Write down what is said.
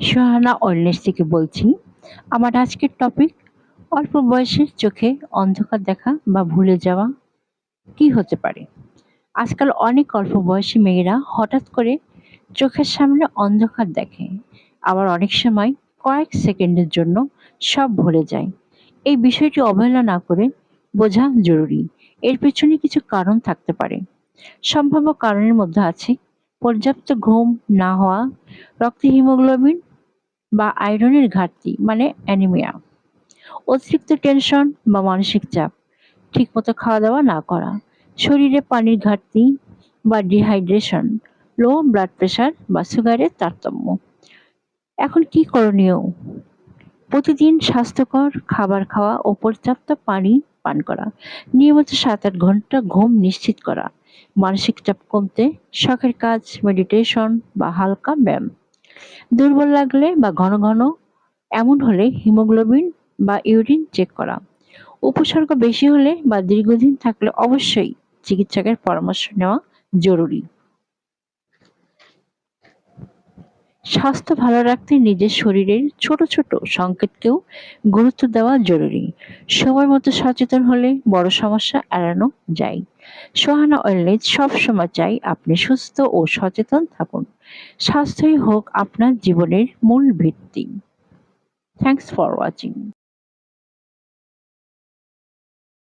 Sohana wellness থেকে বলছি, আমার আজকের টপিক অল্প বয়সের চোখে অন্ধকার দেখা বা ভুলে যাওয়া কি হতে পারে? আজকাল অনেক অল্প বয়সী মেয়েরা হঠাৎ করে চোখের সামনে অন্ধকার দেখে। আবার অনেক সময় কয়েক সেকেন্ডের জন্য সব ভুলে যায়। এই বিষয়টি অবহেলা না করে বোঝা জরুরি। এর পেছনে কিছু কারণ থাকতে পারে। সম্ভাব্য কারণের মধ্যে আছে পর্যাপ্ত ঘুম না হওয়া, রক্তে হিমোগ্লোবিন বা আয়রনের ঘাটতি মানে অ্যানিমিয়া, অতিরিক্ত টেনশন বা মানসিক চাপ, ঠিকমতো খাওয়া দাওয়া না করা, শরীরে পানির ঘাটতি বা ডিহাইড্রেশন, লো ব্লাড প্রেশার বা সুগারের তারতম্য। এখন কি করণীয়? প্রতিদিন স্বাস্থ্যকর খাবার খাওয়া ও পর্যাপ্ত পানি পান করা। নিয়মিত সাত আট ঘণ্টা ঘুম নিশ্চিত করা। মানসিক চাপ কমতে শখের কাজ মেডিটেশন বা হালকা ব্যায়াম। দুর্বল লাগলে বা ঘন ঘন, এমন হলে হিমোগ্লোবিন বা ইউরিন চেক করা। উপসর্গ বেশি হলে বা দীর্ঘদিন থাকলে অবশ্যই চিকিৎসকের পরামর্শ নেওয়া জরুরি। স্বাস্থ্য ভালো রাখতে নিজের শরীরের ছোট ছোট সংকেতকেও গুরুত্ব দেওয়া জরুরি। সময় মতো সচেতন হলে বড় সমস্যা এড়ানো যায়। সোহানা ওয়েলনেস সবসময় চাই আপনি সুস্থ ও সচেতন থাকুন। স্বাস্থ্যই হোক আপনার জীবনের মূল ভিত্তি। Thanks for watching